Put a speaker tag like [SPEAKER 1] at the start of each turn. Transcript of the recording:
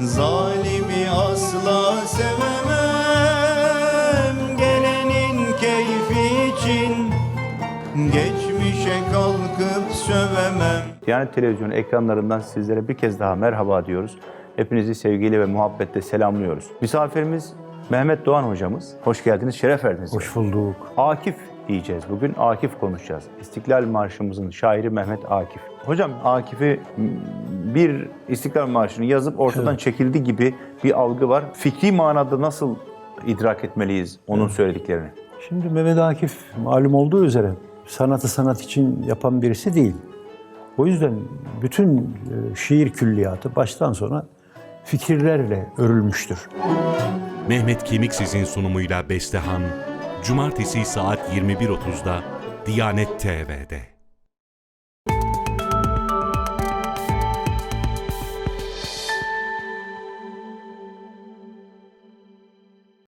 [SPEAKER 1] Zalimi asla sevemem Gelenin keyfi için Geçmişe kalkıp sövemem
[SPEAKER 2] Diyanet Televizyonu ekranlarından sizlere bir kez daha merhaba diyoruz. Hepinizi sevgiyle ve muhabbetle selamlıyoruz. Misafirimiz Mehmet Doğan hocamız. Hoş geldiniz, şeref verdiniz.
[SPEAKER 3] Hoş bulduk.
[SPEAKER 2] Akif diyeceğiz bugün. Akif konuşacağız. İstiklal Marşımızın şairi Mehmet Akif. Hocam Akif'i bir İstiklal Marşı'nı yazıp ortadan çekildi gibi bir algı var. Fikri manada nasıl idrak etmeliyiz onun söylediklerini?
[SPEAKER 3] Şimdi Mehmet Akif malum olduğu üzere sanatı sanat için yapan birisi değil. O yüzden bütün e, şiir külliyatı baştan sona fikirlerle örülmüştür.
[SPEAKER 4] Mehmet Kemiksiz'in sunumuyla Bestehan, Cumartesi saat 21.30'da Diyanet TV'de.